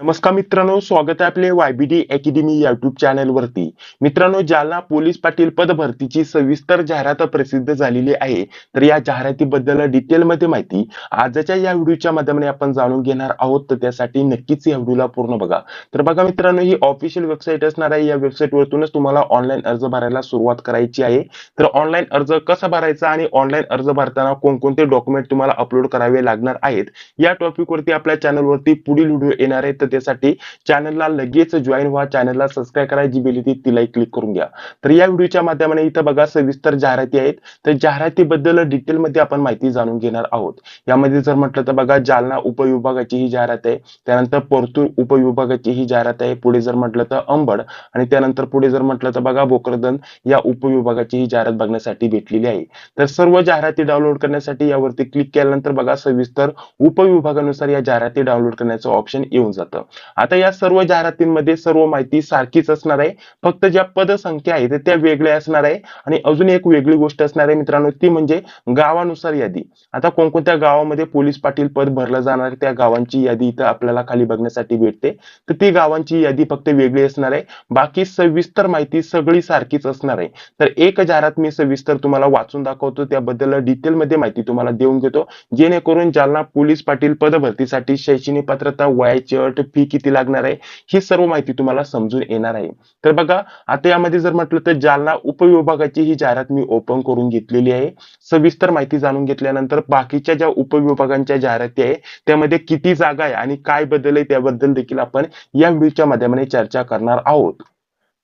नमस्कार मित्रांनो स्वागत आहे आपले वायबीडी अकॅडमी युट्यूब चॅनल वरती. मित्रांनो जालना पोलीस पाटील पद भरतीची सविस्तर जाहिरात प्रसिद्ध झालेली आहे. तर या जाहिरातीबद्दल डिटेल मध्ये माहिती आजच्या या व्हिडिओच्या माध्यमाने आपण जाणून घेणार आहोत. तर त्यासाठी नक्कीच या व्हिडिओला पूर्ण बघा. तर बघा मित्रांनो ही ऑफिशियल वेबसाईट असणार आहे. या वेबसाईट वरतूनच तुम्हाला ऑनलाईन अर्ज भरायला सुरुवात करायची आहे. तर ऑनलाईन अर्ज कसा भरायचा आणि ऑनलाईन अर्ज भरताना कोणकोणते डॉक्युमेंट तुम्हाला अपलोड करावे लागणार आहेत? या टॉपिक वरती आपल्या चॅनल वरती पुढील व्हिडिओ येणार आहे तर त्यासाठी चॅनलला लगेच जॉईन व्हा चॅनलला सबस्क्राईब करा जी बेल तिलाही क्लिक करून घ्या. तर या व्हिडिओच्या माध्यमाने इथं बघा सविस्तर जाहिराती आहेत. तर जाहिरातीबद्दल डिटेल मध्ये आपण माहिती जाणून घेणार आहोत. यामध्ये जर म्हटलं तर बघा जालना उपविभागाची ही जाहिरात आहे. त्यानंतर परतूर उपविभागाची ही जाहिरात आहे. पुढे जर म्हटलं तर अंबड आणि त्यानंतर पुढे जर म्हटलं तर बघा भोकरदन या उपविभागाची ही जाहिरात बघण्यासाठी भेटलेली आहे. तर सर्व जाहिराती डाउनलोड करण्यासाठी यावरती क्लिक केल्यानंतर बघा सविस्तर उपविभागानुसार या जाहिराती डाउनलोड करण्याचं ऑप्शन येऊन जातं. आता या सर्व जाहिरातींमध्ये सर्व माहिती सारखीच असणार आहे. फक्त ज्या पदसंख्या आहेत त्या वेगळ्या असणार आहे. आणि अजून एक वेगळी गोष्ट असणार आहे मित्रांनो ती म्हणजे गावानुसार यादी. आता कोणकोणत्या गावामध्ये पोलीस पाटील पद भरलं जाणार आहे त्या गावांची यादी इथं आपल्याला खाली बघण्यासाठी भेटते. तर ती गावांची यादी फक्त वेगळी असणार आहे. बाकी सविस्तर माहिती सगळी सारखीच असणार आहे. तर एक जाहिरात मी सविस्तर तुम्हाला वाचून दाखवतो. त्याबद्दल डिटेलमध्ये माहिती तुम्हाला देऊन घेतो. जेणेकरून जालना पोलीस पाटील पद भरतीसाठी शैक्षणिक पात्रता वयाची अट फी किती लागणार आहे ही सर्व माहिती तुम्हाला समजून येणार आहे. तर बघा आता यामध्ये जर म्हटलं तर जालना उपविभागाची ही जाहिरात मी ओपन करून घेतलेली आहे. सविस्तर माहिती जाणून घेतल्यानंतर बाकीच्या ज्या उपविभागांच्या जाहिराती आहे त्यामध्ये किती जागा आहे आणि काय बदल आहे त्याबद्दल देखील आपण या व्हिडिओच्या माध्यमाने चर्चा करणार आहोत.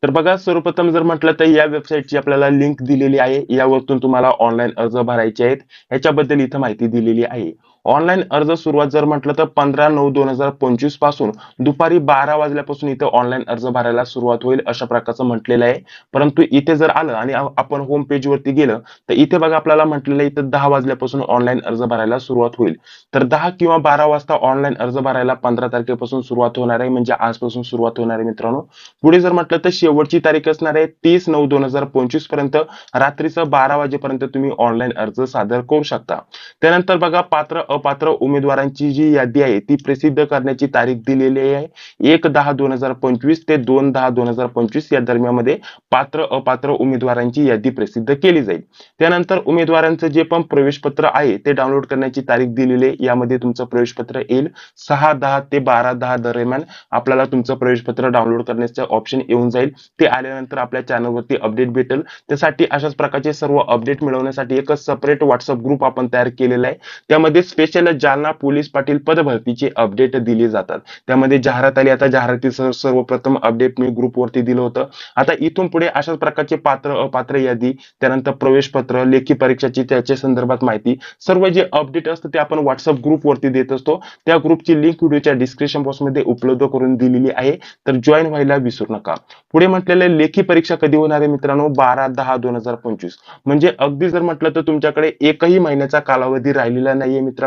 तर बघा सर्वप्रथम जर म्हटलं तर या वेबसाईटची आपल्याला लिंक दिलेली आहे. यावरतून तुम्हाला ऑनलाईन अर्ज भरायचे आहेत. याच्याबद्दल इथं माहिती दिलेली आहे. ऑनलाईन अर्ज सुरुवात जर म्हटलं तर पंधरा नऊ दोन हजार पंचवीसपासून दुपारी बारा वाजल्यापासून इथं ऑनलाईन अर्ज भरायला सुरुवात होईल अशा प्रकारचं म्हटलेलं आहे. परंतु इथे जर आलं आणि आपण होम पेज वरती गेलं तर इथे बघा आपल्याला म्हटलेलं आहे इथं दहा वाजल्यापासून ऑनलाईन अर्ज भरायला सुरुवात होईल. तर दहा किंवा बारा वाजता ऑनलाईन अर्ज भरायला पंधरा तारखेपासून सुरुवात होणार आहे म्हणजे आजपासून सुरुवात होणार आहे मित्रांनो. पुढे जर म्हटलं तर शेवटची तारीख असणार आहे तीस नऊ दोन हजार पंचवीसपर्यंत रात्रीचं बारा वाजेपर्यंत तुम्ही ऑनलाईन अर्ज सादर करू शकता. त्यानंतर बघा पात्र अपात्र उमेदवारांची जी यादी आहे ती प्रसिद्ध करण्याची तारीख दिलेली आहे. एक दहा दोन हजार पंचवीस ते दोन दहा दोन हजार पंचवीस या दरम्यानमध्ये पात्र अपात्र उमेदवारांची यादी प्रसिद्ध केली जाईल. त्यानंतर उमेदवारांचं जे पण प्रवेशपत्र आहे ते डाउनलोड करण्याची तारीख दिलेली आहे. यामध्ये तुमचं प्रवेशपत्र येईल. सहा दहा ते बारा दहा दरम्यान आपल्याला तुमचं प्रवेशपत्र डाउनलोड करण्याचं ऑप्शन येऊन जाईल. ते आल्यानंतर आपल्या चॅनलवरती अपडेट भेटेल. त्यासाठी अशाच प्रकारचे सर्व अपडेट मिळवण्यासाठी एक सेपरेट व्हॉट्सअप ग्रुप आपण तयार केलेला आहे. त्यामध्ये स्पेशल जालना पोलीस पाटील पदभरतीचे अपडेट दिले जातात. त्यामध्ये जाहिरात आली. आता जाहिरातीचं सर्वप्रथम अपडेट मी ग्रुपवरती दिलं होतं. आता इथून पुढे अशाच प्रकारचे पात्र अपात्र यादी त्यानंतर प्रवेश पत्र लेखी परीक्षाची त्याच्या संदर्भात माहिती सर्व जे अपडेट असतं ते आपण व्हॉट्सअप ग्रुपवरती देत असतो. त्या ग्रुपची लिंक व्हिडिओच्या डिस्क्रिप्शन बॉक्समध्ये उपलब्ध करून दिलेली आहे. तर जॉईन व्हायला विसरू नका. पुढे म्हटलेलं लेखी परीक्षा कधी होणार आहे मित्रांनो? बारा दहा दोन हजार पंचवीस. म्हणजे अगदी जर म्हटलं तर तुमच्याकडे एकही महिन्याचा कालावधी राहिलेला नाहीये मित्रांनो.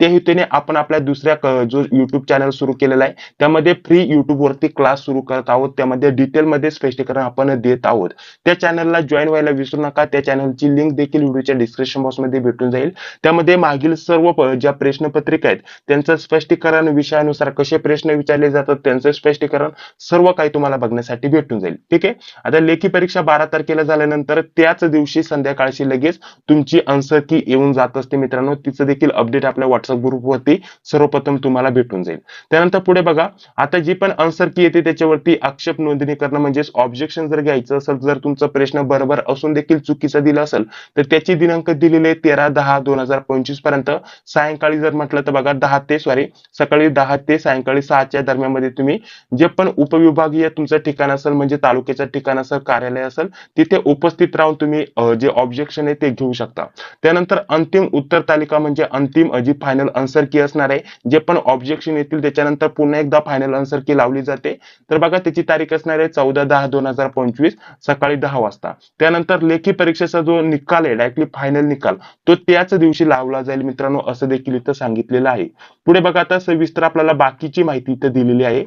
त्या हेतूने आपण आपल्या दुसऱ्या जो युट्यूब चॅनल सुरू केलेला आहे त्यामध्ये फ्री युट्यूब वरती क्लास सुरू करत आहोत. त्यामध्ये डिटेल मध्ये स्पष्टीकरण आपण देत आहोत. त्या चॅनलला जॉईन व्हायला विसरू नका. त्या चॅनलची लिंक देखील व्हिडिओच्या डिस्क्रिप्शन बॉक्समध्ये भेटून जाईल. त्यामध्ये मागील सर्व ज्या प्रश्नपत्रिका आहेत त्यांचं स्पष्टीकरण विषयानुसार कसे प्रश्न विचारले जातात त्यांचं स्पष्टीकरण सर्व काही तुम्हाला बघण्यासाठी भेटून जाईल. ठीक आहे? आता लेखी परीक्षा बारा तारखेला झाल्यानंतर त्याच दिवशी संध्याकाळशी लगेच तुमची आन्सर की येऊन जात असते मित्रांनो. तिचं देखील अपडेट आपल्या व्हॉट्सअप ग्रुपवरती सर्वप्रथम तुम्हाला भेटून जाईल. त्यानंतर पुढे बघा आता जी पण आन्सर की येते त्याच्यावरती आक्षेप नोंदणी करणं म्हणजेच ऑब्जेक्शन जर घ्यायचं असेल जर तुमचा प्रश्न बरोबर असून देखील चुकीचा दिला असेल तर त्याची दिनांक दिलेली आहे तेरा दहा दोन हजार पंचवीसपर्यंत. सायंकाळी जर म्हटलं तर बघा दहा ते सॉरी सकाळी दहा ते सायंकाळी सहाच्या दरम्यानमध्ये तुम्ही जे पण उपविभागीय तुमचं ठिकाण असेल म्हणजे तालुक्याचं ठिकाण असेल कार्यालय असेल तिथे उपस्थित राहून तुम्ही जे ऑब्जेक्शन आहे ते घेऊ शकता. त्यानंतर अंतिम उत्तर तालिका म्हणजे अंतिम जी फायनल आन्सर की असणार आहे जे पण ऑब्जेक्शन येतील त्याच्यानंतर पुन्हा एकदा फायनल आन्सर की लावली जाते. तर बघा त्याची तारीख असणार आहे चौदा दहा दोन हजार पंचवीस सकाळी दहा वाजता. त्यानंतर लेखी परीक्षेचा जो निकाल आहे डायरेक्टली फायनल निकाल तो त्याच दिवशी लावला जाईल मित्रांनो असं देखील इथं सांगितलेलं आहे. पुढे बघा आता सविस्तर आपल्याला बाकीची माहिती इथं दिलेली आहे.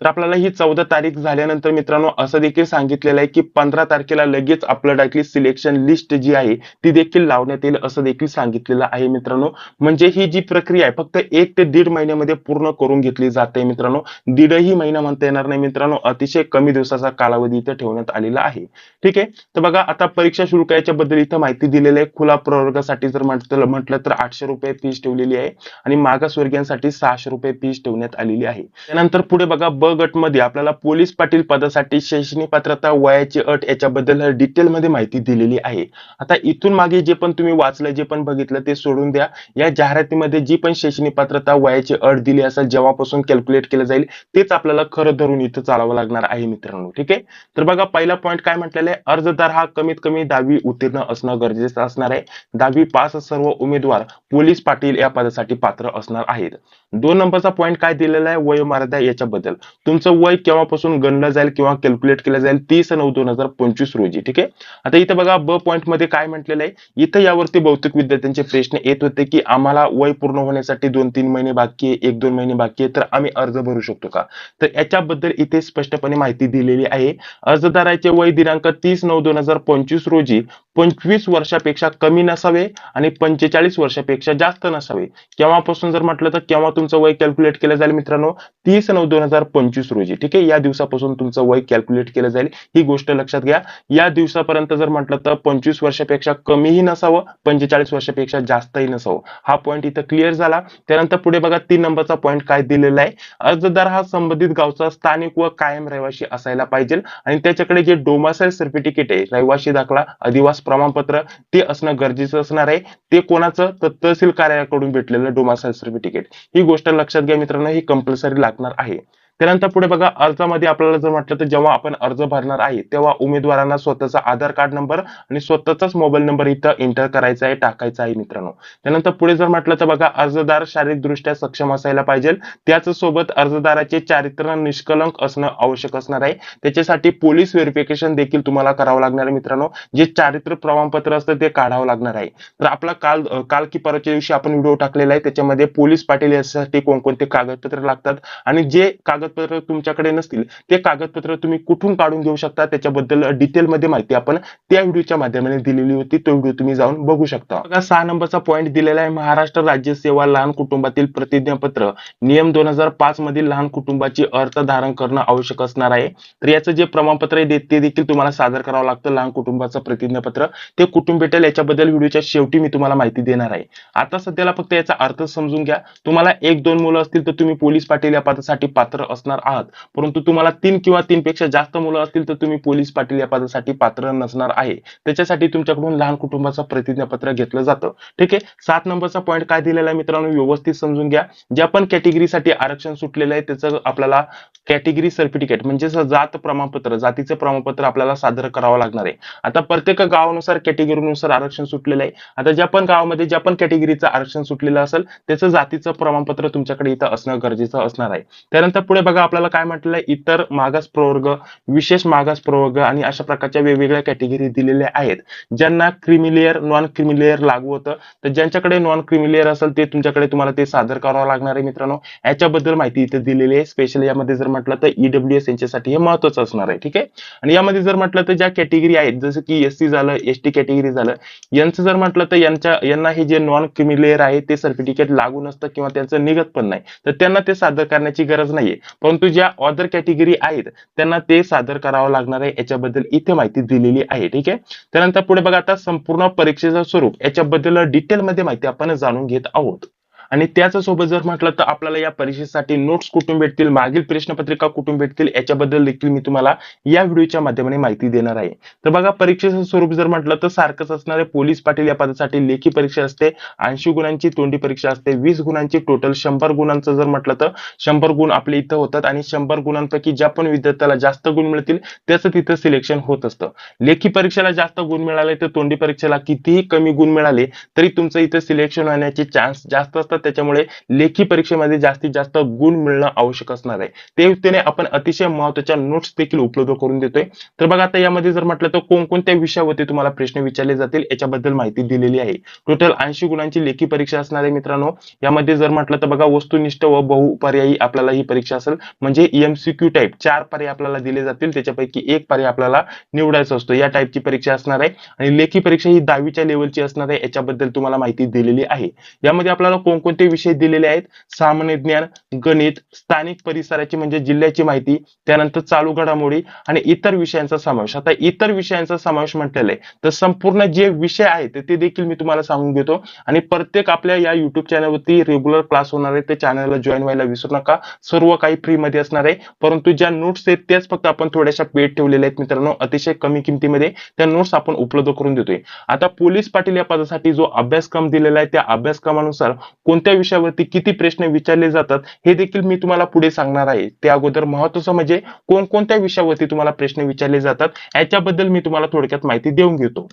तर आपल्याला ही चौदा तारीख झाल्यानंतर मित्रांनो असं देखील सांगितलेलं आहे की पंधरा तारखेला लगेच आपलं डायरेक्टली सिलेक्शन लिस्ट जी आहे ती देखील लावण्यात येईल असं देखील सांगितलेलं आहे मित्रांनो. म्हणजे ही जी प्रक्रिया आहे फक्त एक ते दीड महिन्यामध्ये पूर्ण करून घेतली जाते मित्रांनो. दीडही महिना म्हणता येणार नाही मित्रांनो अतिशय कमी दिवसाचा कालावधी इथं ठेवण्यात आलेला आहे. ठीक आहे? तर बघा आता परीक्षा शुल्क याच्याबद्दल इथं माहिती दिलेली आहे. खुला प्रवर्गासाठी जर म्हटलं म्हटलं तर आठशे रुपये फीस ठेवलेली आहे आणि मागासवर्गीयांसाठी सहाशे रुपये फीस ठेवण्यात आलेली आहे. त्यानंतर पुढे बघा ब आपल्याला पोलीस पाटील पदासाठी शैक्षणिक पात्रता वयाची अट याच्याबद्दल डिटेल मध्ये माहिती दिलेली आहे. आता इथून मागे जे पण तुम्ही वाचलं जे पण बघितलं ते सोडून द्या. या जाहिरातीमध्ये जी पण शैक्षणिक पात्रता वयाची अट दिली असेल जेव्हापासून कॅल्क्युलेट केलं जाईल तेच आपल्याला खरं धरून इथं चालावं लागणार आहे मित्रांनो ठीक आहे? तर बघा पहिला पॉईंट काय म्हटलेला आहे? अर्जदार हा कमीत कमी दहावी उत्तीर्ण असणं गरजेचं असणार आहे. दहावी पास सर्व उमेदवार पोलीस पाटील या पदासाठी पात्र असणार आहेत. दोन नंबरचा पॉईंट काय दिलेला आहे? वयोमर्यादा याच्याबद्दल. तुमचं वय केव्हापासून गणलं जाईल किंवा कॅल्क्युलेट केलं जाईल? तीस नऊ दोन हजार पंचवीस रोजी ठीक आहे? आता इथं बघा ब पॉईंटमध्ये काय म्हटलेलं आहे? इथं यावरती बहुतेक विद्यार्थ्यांचे प्रश्न येत होते की आम्हाला वय पूर्ण होण्यासाठी दोन तीन महिने बाकी आहे एक दोन महिने बाकी आहे तर आम्ही अर्ज भरू शकतो का? तर याच्याबद्दल इथे स्पष्टपणे माहिती दिलेली आहे. अर्जदाराचे वय दिनांक तीस नऊ दोन हजार पंचवीस रोजी पंचवीस वर्षापेक्षा कमी नसावे आणि पंचेचाळीस वर्षापेक्षा जास्त नसावे. केव्हापासून जर म्हटलं तर केव्हा तुमचं वय कॅल्क्युलेट केलं जाईल मित्रांनो? तीस नऊ दोन हजार पंचवीस रोजी. ठीक आहे? या दिवसापासून तुमचं वय कॅल्क्युलेट केलं जाईल. ही गोष्ट लक्षात घ्या. या दिवसापर्यंत जर म्हटलं तर पंचवीस वर्षापेक्षा कमीही नसावं पंचेचाळीस वर्षापेक्षा जास्तही नसावं. हा पॉईंट इथं क्लिअर झाला. त्यानंतर पुढे बघा तीन नंबरचा पॉईंट काय दिलेला आहे? अर्जदार हा संबंधित गावचा स्थानिक व कायम रहिवाशी असायला पाहिजे. आणि त्याच्याकडे जे डोमासाईल सर्टिफिकेट आहे रहिवासी दाखला अधिवास प्रमाणपत्र ते असणं गरजेचं असणार आहे. ते कोणाचं? तर तहसील कार्यालयाकडून भेटलेलं डोमासाईल सर्टिफिकेट ही गोष्ट लक्षात घ्या मित्रांनो ही कंपल्सरी लागणार आहे. त्यानंतर पुढे बघा अर्जामध्ये आपल्याला जर म्हटलं तर जेव्हा आपण अर्ज भरणार आहे तेव्हा उमेदवारांना स्वतःचा आधार कार्ड नंबर आणि स्वतःचाच मोबाईल नंबर इथं एंटर करायचा आहे टाकायचा आहे मित्रांनो. त्यानंतर पुढे जर म्हटलं तर बघा अर्जदार शारीरिकदृष्ट्या सक्षम असायला पाहिजे. त्याच सोबत अर्जदाराचे चारित्र्य निष्कलंक असणं आवश्यक असणार आहे. त्याच्यासाठी पोलीस व्हेरिफिकेशन देखील तुम्हाला करावं लागणार आहे मित्रांनो. जे चारित्र्य प्रमाणपत्र असतं ते काढावं लागणार आहे. तर आपला काल काल की परवाच्या दिवशी आपण व्हिडिओ टाकलेला आहे. त्याच्यामध्ये पोलीस पाटील यासाठी कोणकोणते कागदपत्र लागतात आणि जे कागदपत्र तुमच्याकडे नसतील ते कागदपत्र तुम्ही कुठून काढून घेऊ शकता? त्याच्याबद्दल डिटेलमध्ये माहिती आपण त्या व्हिडिओच्या माध्यमाने दिलेली होती. तो व्हिडिओ तुम्ही जाऊन बघू शकता. बघा सहा नंबरचा पॉईंट दिलेला आहे. महाराष्ट्र राज्य सेवा लहान कुटुंबातील प्रतिज्ञापत्र. नियम दोन हजार पाच मधील लहान कुटुंबाची अर्थ धारण करणं आवश्यक असणार आहे. तर याचं जे प्रमाणपत्र आहे ते देखील तुम्हाला सादर करावं लागतं लहान कुटुंबाचं प्रतिज्ञापत्र. ते कुटुंब भेटेल. याच्याबद्दल व्हिडिओच्या शेवटी मी तुम्हाला माहिती देणार आहे. आता सध्याला फक्त याचा अर्थ समजून घ्या. तुम्हाला एक दोन मुलं असतील तर तुम्ही पोलीस पाटील या पदासाठी पात्र असणार आहात. परंतु तुम्हाला तीन किंवा तीन पेक्षा जास्त मुलं असतील तर तुम्ही पोलीस पाटील या पदासाठी पात्र नसणार आहे. त्याच्यासाठी तुमच्याकडून लहान कुटुंबाचं प्रतिज्ञापत्र घेतलं जातं. ठीक आहे? सात नंबरचा पॉईंट काय दिलेला आहे मित्रांनो? व्यवस्थित समजून घ्या. ज्या पण कॅटेगरीसाठी आरक्षण सुटलेलं आहे त्याचं आपल्याला कॅटेगरी सर्टिफिकेट म्हणजे जात प्रमाणपत्र जातीचं प्रमाणपत्र आपल्याला सादर करावं लागणार आहे. आता प्रत्येक गावानुसार कॅटेगरीनुसार आरक्षण सुटलेलं आहे. आता ज्या पण गावामध्ये ज्या पण कॅटेगरीचं आरक्षण सुटलेलं असेल त्याचं जातीचं प्रमाणपत्र तुमच्याकडे इथं असणं गरजेचं असणार आहे. त्यानंतर पुढे बघा आपल्याला काय म्हटलंय? इतर मागास प्रवर्ग विशेष मागास प्रवर्ग आणि अशा प्रकारच्या वेगवेगळ्या कॅटेगरी दिलेल्या आहेत. ज्यांना क्रिमिलेअर नॉन क्रिमिलेअर लागू होतं. तर ज्यांच्याकडे नॉन क्रिमिलेअर असेल ते तुमच्याकडे तुम्हाला ते सादर करावं लागणार आहे मित्रांनो. याच्याबद्दल माहिती इथे दिलेली आहे. स्पेशल यामध्ये जर म्हटलं तर ईडब्ल्यू एस यांच्यासाठी हे महत्वाचं असणार आहे ठीक आहे? आणि यामध्ये जर म्हटलं तर ज्या कॅटेगरी आहेत जसं की एससी झालं एसटी कॅटेगरी झालं यांचं जर म्हटलं तर यांच्या यांना हे जे नॉन क्रिमिलेअर आहे ते सर्टिफिकेट लागू नसतं किंवा त्यांचं निघत पण नाही. तर त्यांना ते सादर करण्याची गरज नाहीये. परंतु ज्या ऑदर कॅटेगरी आहेत त्यांना ते सादर करावं लागणार आहे याच्याबद्दल इथे माहिती दिलेली आहे ठीक आहे? त्यानंतर पुढे बघा आता संपूर्ण परीक्षेचं स्वरूप याच्याबद्दल डिटेलमध्ये माहिती आपण जाणून घेत आहोत. आणि त्याच सोबत जर म्हटलं तर आपल्याला या परीक्षेसाठी नोट्स कुठून भेटतील मागील प्रश्नपत्रिका कुठून भेटतील याच्याबद्दल देखील मी तुम्हाला या व्हिडिओच्या माध्यमाने माहिती देणार आहे. तर बघा परीक्षेचं स्वरूप जर म्हटलं तर सारखंच असणारे पोलीस पाटील या पदासाठी लेखी परीक्षा असते ऐंशी गुणांची तोंडी परीक्षा असते वीस गुणांची टोटल शंभर गुणांचं जर म्हटलं तर शंभर गुण आपले इथं होतात आणि शंभर गुणांपैकी ज्या पण विद्यार्थ्याला जास्त गुण मिळतील त्याचं तिथं सिलेक्शन होत असतं. लेखी परीक्षेला जास्त गुण मिळाले तर तोंडी परीक्षेला कितीही कमी गुण मिळाले तरी तुमचं इथं सिलेक्शन होण्याचे चान्स जास्त असतात. असतात त्याच्यामुळे लेखी परीक्षेमध्ये जास्तीत जास्त गुण मिळणं आवश्यक असणार आहे. ते आपण अतिशय महत्त्वाच्या नोट्स देखील उपलब्ध करून देतोय. तर बघा आता यामध्ये जर म्हटलं तर कोणकोणत्या विषयावरती तुम्हाला प्रश्न विचारले जातील याच्याबद्दल माहिती दिलेली आहे. टोटल ऐंशी गुणांची लेखी परीक्षा असणार आहे मित्रांनो. यामध्ये जर म्हटलं तर बघा वस्तुनिष्ठ व बहुपर्यायी आपल्याला ही परीक्षा असेल. म्हणजे एमसीक्यू टाईप चार पर्याय आपल्याला दिले जातील. त्याच्यापैकी एक पर्याय आपल्याला निवडायचा असतो. या टाईपची परीक्षा असणार आहे. आणि लेखी परीक्षा ही दहावीच्या लेवलची असणार आहे. याच्याबद्दल तुम्हाला माहिती दिलेली आहे. यामध्ये आपल्याला कोण कोणकोणते विषय दिलेले आहेत? सामान्य ज्ञान गणित स्थानिक परिसराची म्हणजे जिल्ह्याची माहिती त्यानंतर चालू घडामोडी आणि इतर विषयांचा समावेश. आता इतर विषयांचा समावेश म्हटलेला आहे. तर संपूर्ण जे विषय आहेत ते देखील मी तुम्हाला सांगून देतो. आणि प्रत्येक आपल्या या युट्यूब चॅनलवरती रेग्युलर क्लास होणार आहे. ते चॅनलला जॉईन व्हायला विसरू नका. सर्व काही फ्री मध्ये असणार आहे. परंतु ज्या नोट्स आहेत त्याच फक्त आपण थोड्याशा पेड ठेवलेल्या आहेत मित्रांनो. अतिशय कमी किमतीमध्ये त्या नोट्स आपण उपलब्ध करून देतोय. आता पोलीस पाटील या पदासाठी जो अभ्यासक्रम दिलेला आहे त्या अभ्यासक्रमानुसार कोणत्या विषयावरती किती प्रश्न विचारले जातात हे देखील मी तुम्हाला पुढे सांगणार आहे. त्या अगोदर महत्वाचं म्हणजे कोणकोणत्या विषयावरती तुम्हाला प्रश्न विचारले जातात याच्याबद्दल मी तुम्हाला थोडक्यात माहिती देऊन घेतो.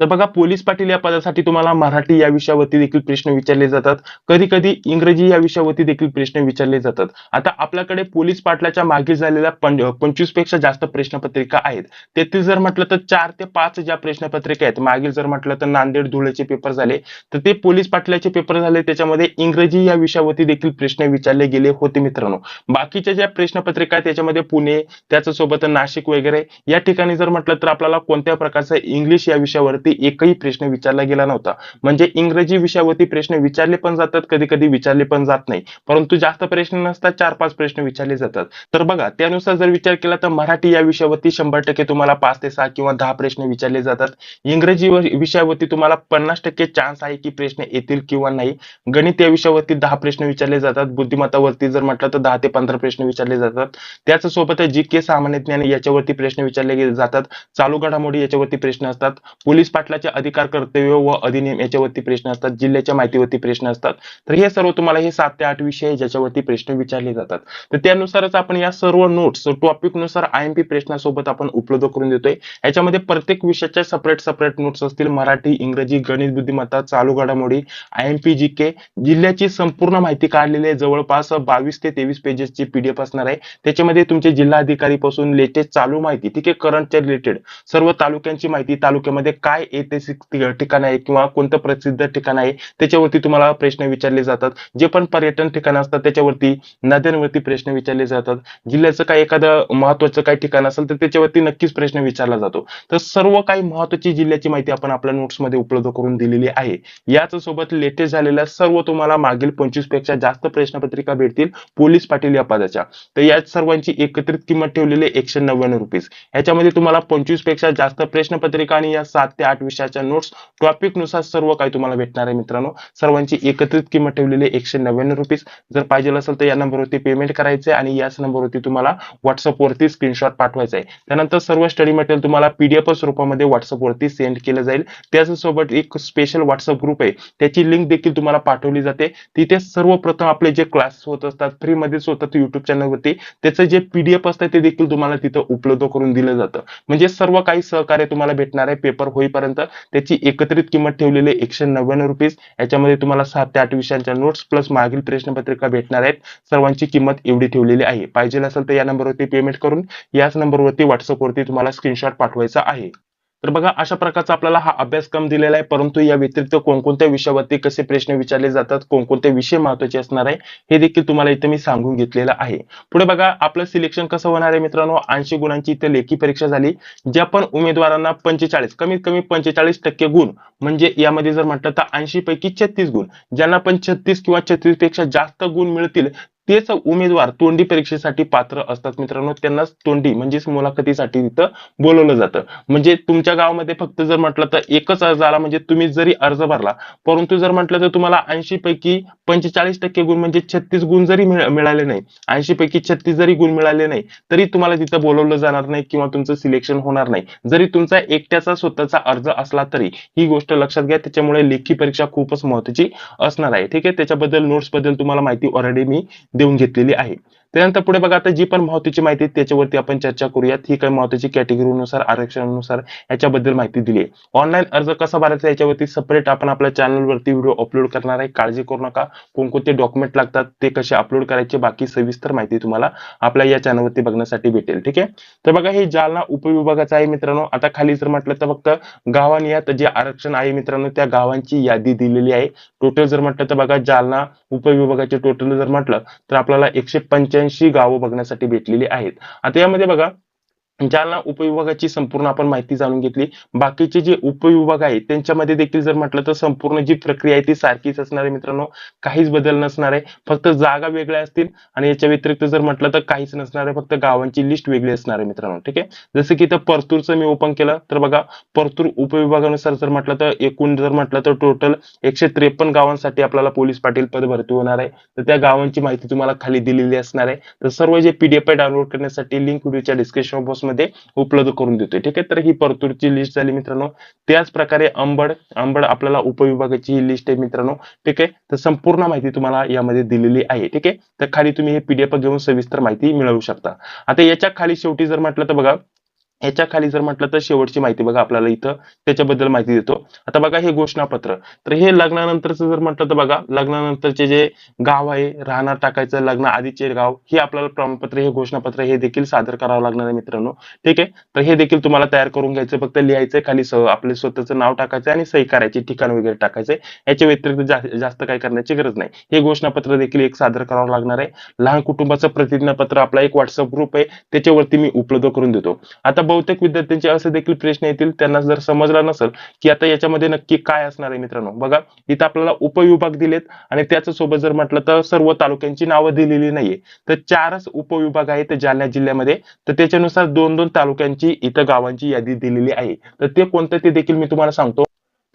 तर बघा पोलीस पाटील या पदासाठी तुम्हाला मराठी या विषयावरती देखील प्रश्न विचारले जातात. कधी कधी इंग्रजी या विषयावरती देखील प्रश्न विचारले जातात. आता आपल्याकडे पोलीस पाटलाच्या मागे झालेल्या पंचवीसपेक्षा जास्त प्रश्नपत्रिका आहेत. तेथील जर म्हटलं तर चार ते पाच ज्या प्रश्नपत्रिका आहेत मागील जर म्हटलं तर नांदेड धुळेचे पेपर झाले तर ते पोलीस पाटलाचे पेपर झाले. त्याच्यामध्ये इंग्रजी या विषयावरती देखील प्रश्न विचारले गेले होते मित्रांनो. बाकीच्या ज्या प्रश्नपत्रिका आहेत त्याच्यामध्ये पुणे त्याच्यासोबत नाशिक वगैरे या ठिकाणी जर म्हटलं तर आपल्याला कोणत्या प्रकारचा इंग्लिश या विषयावरती एकही प्रश्न विचारला गेला नव्हता. म्हणजे इंग्रजी विषयावरती प्रश्न विचारले पण जातात कधी कधी विचारले पण जात नाही. परंतु जास्त प्रश्न नसतात चार पाच प्रश्न विचारले जातात. तर बघा त्यानुसार जर विचार केला तर मराठी या विषयावरती शंभर टक्के तुम्हाला पाच ते सहा किंवा दहा प्रश्न विचारले जातात. इंग्रजी विषयावरती तुम्हाला पन्नास टक्के चान्स आहे की प्रश्न येतील किंवा नाही. गणित या विषयावरती दहा प्रश्न विचारले जातात. बुद्धिमत्तावरती जर म्हटलं तर दहा ते पंधरा प्रश्न विचारले जातात. त्याच सोबत जी के सामान्य ज्ञान याच्यावरती प्रश्न विचारले जातात. चालू घडामोडी याच्यावरती प्रश्न असतात. पोलीस पाटलाचे अधिकार कर्तव्य व अधिनियम याच्यावरती प्रश्न असतात जिल्ह्याच्या माहितीवरती प्रश्न असतात. तर हे सर्व तुम्हाला हे सात ते आठ विषय ज्याच्यावरती प्रश्न विचारले जातात. तर त्यानुसारच आपण या सर्व नोट्स टॉपिकनुसार आय एम पी प्रश्नासोबत आपण उपलब्ध करून देतोय. याच्यामध्ये प्रत्येक विषयाच्या सेपरेट सेपरेट नोट्स असतील. मराठी इंग्रजी गणित बुद्धिमत्ता चालू घडामोडी I M P G K जिल्ह्याची संपूर्ण माहिती काढलेली आहे. जवळपास बावीस ते तेवीस पेजेसची पीडीएफ असणार आहे. त्याच्यामध्ये तुमचे जिल्हाधिकारी पासून लेटेस्ट चालू माहिती ठीक आहे करंटच्या रिलेटेड सर्व तालुक्यांची माहिती तालुक्यामध्ये काय ऐतिहासिक ठिकाण आहे किंवा कोणतं प्रसिद्ध ठिकाण आहे त्याच्यावरती तुम्हाला प्रश्न विचारले जातात. जे पण पर्यटन ठिकाण असतात त्याच्यावरती नद्यांवरती प्रश्न विचारले जातात. जिल्ह्याचं काही एखादं महत्वाचं काही ठिकाण असेल तर त्याच्यावरती नक्कीच प्रश्न विचारला जातो. तर सर्व काही महत्वाची जिल्ह्याची माहिती आपण आपल्या नोट्समध्ये उपलब्ध करून दिलेली आहे. याच सोबत लेटेस्ट झालेल्या सर्व तुम्हाला मागील पंचवीसपेक्षा जास्त प्रश्नपत्रिका भेटतील पोलीस पाटील या पदाच्या. तर या सर्वांची एकत्रित किंमत ठेवलेली एकशे नव्याण्णव रुपीज. ह्याच्यामध्ये तुम्हाला पंचवीसपेक्षा जास्त प्रश्नपत्रिका आणि या सात ते आठ विषयाच्या नोट्स टॉपिकनुसार सर्व काही तुम्हाला भेटणार आहे मित्रांनो. सर्वांची एकत्रित किंमत ठेवलेली आहे एकशे नव्याण्णव रुपीज जर पाहिजे असेल तर या नंबरवरती पेमेंट करायचं आणि याच नंबरवरती तुम्हाला व्हॉट्सअपवरती स्क्रीनशॉट पाठवायचा आहे. त्यानंतर सर्व स्टडी मटेरियल तुम्हाला पीडीएफ स्वरूपामध्ये व्हॉट्सअपवरती सेंड केलं जाईल. त्याचसोबत एक स्पेशल व्हॉट्सअप ग्रुप आहे. त्याची लिंक देखील तुम्हाला पाठवली जाते. तिथे सर्वप्रथम आपले जे क्लास होत असतात फ्रीमध्येच होतात युट्यूब चॅनलवरती त्याचं जे पीडीएफ असतं ते देखील तुम्हाला तिथं उपलब्ध करून दिलं जातं. म्हणजे सर्व काही सहकार्य तुम्हाला भेटणार आहे. पेपर होईपर्यंत त्याची एकत्रित किंमत ठेवलेली आहे एकशे नव्याण्णव रुपीज याच्यामध्ये तुम्हाला सात ते आठ विषयांच्या नोट्स प्लस मागील प्रश्नपत्रिका भेटणार आहेत. सर्वांची किंमत एवढी ठेवलेली आहे. पाहिजे असेल तर या नंबरवरती पेमेंट करून याच नंबरवरती व्हॉट्सअपवरती तुम्हाला स्क्रीनशॉट पाठवायचा आहे. तर बघा अशा प्रकारचा आपल्याला हा अभ्यासक्रम दिलेला आहे. परंतु या व्यतिरिक्त कोणकोणत्या विषयावरती कसे प्रश्न विचारले जातात कोणकोणते विषय महत्त्वाचे असणार आहे हे देखील तुम्हाला इथे मी सांगून घेतलेलं आहे. पुढे बघा आपलं सिलेक्शन कसं होणार आहे मित्रांनो? ऐंशी गुणांची इथे लेखी परीक्षा झाली ज्या पण उमेदवारांना पंचेचाळीस कमीत कमी पंचेचाळीस टक्के गुण. म्हणजे यामध्ये जर म्हटलं तर ऐंशी पैकी छत्तीस गुण. ज्यांना पण छत्तीस किंवा छत्तीसपेक्षा जास्त गुण मिळतील तेच उमेदवार तोंडी परीक्षेसाठी पात्र असतात मित्रांनो. त्यांना तोंडी म्हणजेच मुलाखतीसाठी तिथं बोलवलं जातं. म्हणजे तुमच्या गावामध्ये फक्त जर म्हटलं तर एकच अर्ज आला म्हणजे तुम्ही जरी अर्ज भरला परंतु जर म्हटलं तर तुम्हाला ऐंशी पैकी पंचेचाळीस टक्के गुण म्हणजे छत्तीस गुण जरी मिळाले नाही ऐंशी पैकी छत्तीस जरी गुण मिळाले नाही तरी तुम्हाला तिथं बोलवलं जाणार नाही किंवा तुमचं सिलेक्शन होणार नाही. जरी तुमचा एकट्याचा स्वतःचा अर्ज असला तरी ही गोष्ट लक्षात घ्या. त्याच्यामुळे लेखी परीक्षा खूपच महत्वाची असणार आहे. ठीक आहे? त्याच्याबद्दल नोट्सबद्दल तुम्हाला माहिती ऑलरेडी मी देऊन घेतलेली आहे. त्यानंतर पुढे बघा आता जी पण महत्वाची माहिती त्याच्यावरती आपण चर्चा करूयात. ही काही महत्वाची कॅटेगरीनुसार आरक्षणानुसार याच्याबद्दल माहिती दिली आहे. ऑनलाईन अर्ज कसा भरायचा याच्यावरती सेपरेट आपण आपल्या चॅनलवरती व्हिडिओ अपलोड करणार आहे. काळजी करू नका. कोणकोणते डॉक्युमेंट लागतात ते कसे अपलोड करायचे बाकी सविस्तर माहिती तुम्हाला आपल्या या चॅनलवरती बघण्यासाठी भेटेल. ठीक आहे? तर बघा हे जालना उपविभागाचं आहे मित्रांनो. आता खाली जर म्हटलं तर फक्त गावानियात जे आरक्षण आहे मित्रांनो त्या गावांची यादी दिलेली आहे. टोटल जर म्हटलं तर बघा जालना उपविभागाचे टोटल जर म्हटलं तर आपल्याला एकशे पंच्याऐंशी गावं बघण्यासाठी भेटलेली आहेत. आता यामध्ये बघा जालना उपविभागाची संपूर्ण आपण माहिती जाणून घेतली. बाकीचे जे उपविभाग आहेत त्यांच्यामध्ये देखील जर म्हटलं तर संपूर्ण जी प्रक्रिया आहे ती सारखीच असणार आहे मित्रांनो. काहीच बदल नसणार आहे. फक्त जागा वेगळ्या असतील आणि याच्या व्यतिरिक्त जर म्हटलं तर काहीच नसणार आहे. फक्त गावांची लिस्ट वेगळी असणार आहे मित्रांनो. ठीक आहे? जसं की इथं परतूरचं मी ओपन केलं तर बघा परतूर उपविभागानुसार जर म्हटलं तर एकूण जर म्हटलं तर टोटल एकशे त्रेपन्न गावांसाठी आपल्याला पोलीस पाटील पद भरती होणार आहे. तर त्या गावांची माहिती तुम्हाला खाली दिलेली असणार आहे. तर सर्व जे पीडीएफ आहे डाउनलोड करण्यासाठी लिंक व्हिडिओच्या डिस्क्रिप्शन बॉक्स मध्ये उपलब्ध करून देतोय. ठीक आहे? तर ही परतूरची लिस्ट झाली मित्रांनो. त्याच प्रकारे अंबड अंबड आपल्याला उपविभागाची ही लिस्ट आहे मित्रांनो. ठीक आहे? तर संपूर्ण माहिती तुम्हाला यामध्ये दिलेली आहे. ठीक आहे? तर खाली तुम्ही हे पीडीएफ घेऊन सविस्तर माहिती मिळवू शकता. आता याच्या खाली शेवटी जर म्हटलं तर बघा याच्या खाली जर म्हटलं तर शेवटची माहिती बघा आपल्याला इथं त्याच्याबद्दल माहिती देतो. आता बघा हे घोषणापत्र. तर हे लग्नानंतरच जर म्हटलं तर बघा लग्नानंतरचे जे गाव आहे राहणार टाकायचं लग्न आधीचे गाव हे आपल्याला प्रमाणपत्र हे घोषणापत्र हे देखील सादर करावं लागणार आहे मित्रांनो. ठीक आहे? तर हे देखील तुम्हाला तयार करून घ्यायचं फक्त लिहायचं खाली आपले स्वतःचं नाव टाकायचं आणि सही करायची ठिकाण वगैरे टाकायचं याच्या व्यतिरिक्त जास्त काय करण्याची गरज नाही. हे घोषणापत्र देखील एक सादर करावं लागणार आहे. लहान कुटुंबाचं प्रतिज्ञापत्र आपला एक व्हॉट्सअप ग्रुप आहे त्याच्यावरती मी उपलब्ध करून देतो. आता बहुतेक विद्यार्थ्यांचे असे देखील प्रश्न येतील. त्यांना जर समजला नसेल की आता याच्यामध्ये नक्की काय असणार आहे मित्रांनो. बघा इथं आपल्याला उपविभाग दिलेत आणि त्याच्यासोबत जर म्हटलं तर सर्व तालुक्यांची नावं दिलेली नाहीये. तर चारच उपविभाग आहेत जालना जिल्ह्यामध्ये. तर त्याच्यानुसार दोन दोन तालुक्यांची इथं गावांची यादी दिलेली आहे. तर ते कोणतं ते देखील मी तुम्हाला सांगतो.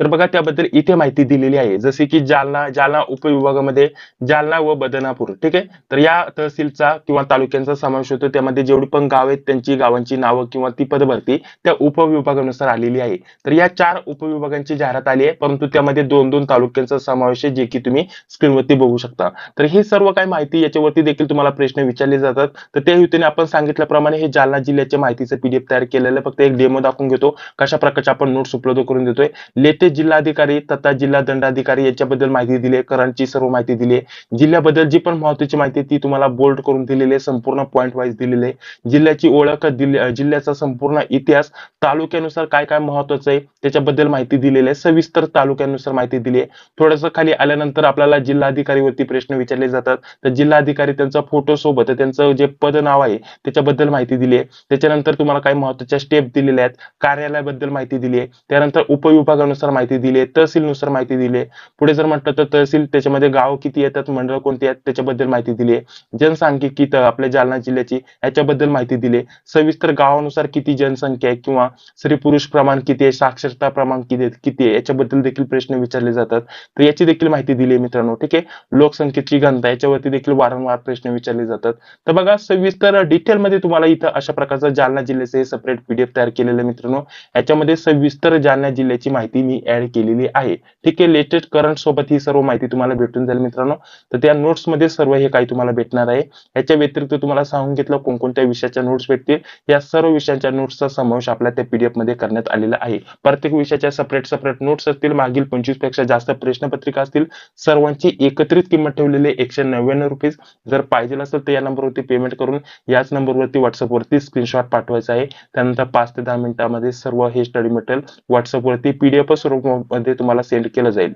तर बघा त्याबद्दल इथे माहिती दिलेली आहे. जसे की जालना जालना उपविभागामध्ये जालना व बदनापूर ठीक आहे? तर या तहसीलचा किंवा तालुक्यांचा समावेश होतो. त्यामध्ये जेवढी पण गाव आहेत त्यांची गावांची नावं किंवा ती पदभरती त्या उपविभागानुसार आलेली आहे. तर या चार उपविभागांची जाहिरात आली आहे. परंतु त्यामध्ये दोन दोन तालुक्यांचा समावेश आहे जे की तुम्ही स्क्रीनवरती बघू शकता. तर ही सर्व काही माहिती याच्यावरती देखील तुम्हाला प्रश्न विचारले जातात. तर त्या हेतूने आपण सांगितल्याप्रमाणे हे जालना जिल्ह्याच्या माहितीचं पीडीएफ तयार केलेलं फक्त एक डेमो दाखवून घेतो कशा प्रकारचे आपण नोट्स उपलब्ध करून देतोय. लेटेस्ट जिल्हाधिकारी तथा जिल्हा दंडाधिकारी याच्याबद्दल माहिती दिली आहे सर्व माहिती दिली आहे. जिल्ह्याबद्दल जी पण महत्वाची माहिती ती तुम्हाला बोल्ड करून दिलेली आहे संपूर्ण पॉईंट वाईज दिलेली आहे. जिल्ह्याची ओळख दिल्ली- जिल्ह्याचा संपूर्ण इतिहास तालुक्यानुसार काय काय महत्वाचं आहे त्याच्याबद्दल माहिती दिलेली आहे. सविस्तर तालुक्यानुसार माहिती दिली आहे. थोडस खाली आल्यानंतर आपल्याला जिल्हाधिकारीवरती प्रश्न विचारले जातात. तर जिल्हाधिकारी त्यांचा फोटो सोबत त्यांचं जे पद नाव आहे त्याच्याबद्दल माहिती दिली आहे. त्याच्यानंतर तुम्हाला काही महत्त्वाच्या स्टेप दिलेल्या आहेत. कार्यालयाबद्दल माहिती दिली आहे. त्यानंतर उपविभागानुसार माहिती दिली आहे तहसीलनुसार माहिती दिली आहे पुढे जर म्हटलं तर तहसील त्याच्यामध्ये गाव किती येतात मंडळ कोणती आहेत त्याच्याबद्दल माहिती दिली आहे जनसांख्यिकी आपल्या जालना जिल्ह्याची याच्याबद्दल माहिती दिली आहे सविस्तर गावानुसार किती जनसंख्या आहे किंवा स्त्री पुरुष प्रमाण किती आहे साक्षरता प्रमाण किती किती आहे याच्याबद्दल देखील प्रश्न विचारले जातात. तर याची देखील माहिती दिली आहे मित्रांनो ठीक आहे? लोकसंख्येची घनता याच्यावरती देखील वारंवार प्रश्न विचारले जातात. तर बघा सविस्तर डिटेलमध्ये तुम्हाला इथं अशा प्रकारचं जालना जिल्ह्याचे सेपरेट पीडीएफ तयार केलेलं मित्रांनो. याच्यामध्ये सविस्तर जालना जिल्ह्याची माहिती मी ऍड केलेली आहे. ठीक आहे लेटेस्ट करंट सोबत ही सर्व माहिती तुम्हाला भेटून जाईल मित्रांनो. तर त्या नोट्समध्ये सर्व हे काही तुम्हाला भेटणार आहे. याच्या व्यतिरिक्त तुम्हाला सांगून घेतलं कोणकोणत्या विषयाच्या नोट्स भेटतील. या सर्व विषयांच्या नोट्सचा समावेश आपल्या त्या पीडीएफमध्ये करण्यात आलेला आहे. प्रत्येक विषयाच्या सपरेट सपरेट नोट्स असतील मागील पंचवीसपेक्षा जास्त प्रश्नपत्रिका असतील सर्वांची एकत्रित किंमत ठेवलेली एकशे नव्याण्णव रुपीज जर पाहिजे असेल तर या नंबरवरती पेमेंट करून याच नंबरवरती व्हॉट्सअपवरती स्क्रीनशॉट पाठवायचा आहे. त्यानंतर पाच ते दहा मिनिटांमध्ये सर्व हे स्टडी मटेरियल व्हॉट्सअपवरती पीडीएफ स्वरूपामध्ये तुम्हाला सेंड केलं जाईल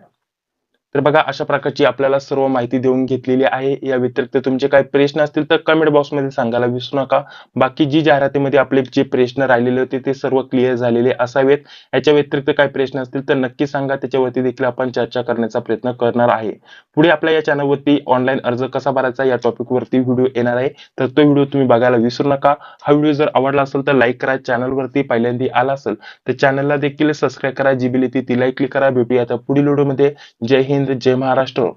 तर बघा अशा प्रकारची आपल्याला सर्व माहिती देऊन घेतलेली आहे. या व्यतिरिक्त तुमचे काही प्रश्न असतील तर कमेंट बॉक्समध्ये सांगायला विसरू नका. बाकी जी जाहिरातीमध्ये आपले जे प्रश्न राहिलेले होते ते सर्व क्लिअर झालेले असावेत. याच्या व्यतिरिक्त काही प्रश्न असतील तर नक्की सांगा. त्याच्यावरती देखील आपण चर्चा करण्याचा प्रयत्न करणार आहे. पुढे आपल्या या चॅनलवरती ऑनलाईन अर्ज कसा भरायचा या टॉपिक वरती व्हिडिओ येणार आहे. तर तो व्हिडिओ तुम्ही बघायला विसरू नका. हा व्हिडिओ जर आवडला असेल तर लाईक करा. चॅनलवरती पहिल्यांदा आला असेल तर चॅनलला देखील सबस्क्राईब करा. जी बिल ती तिलाही क्लिक करा. भेटूया आता पुढील व्हिडिओमध्ये जय हिंद. जय महाराष्ट्र.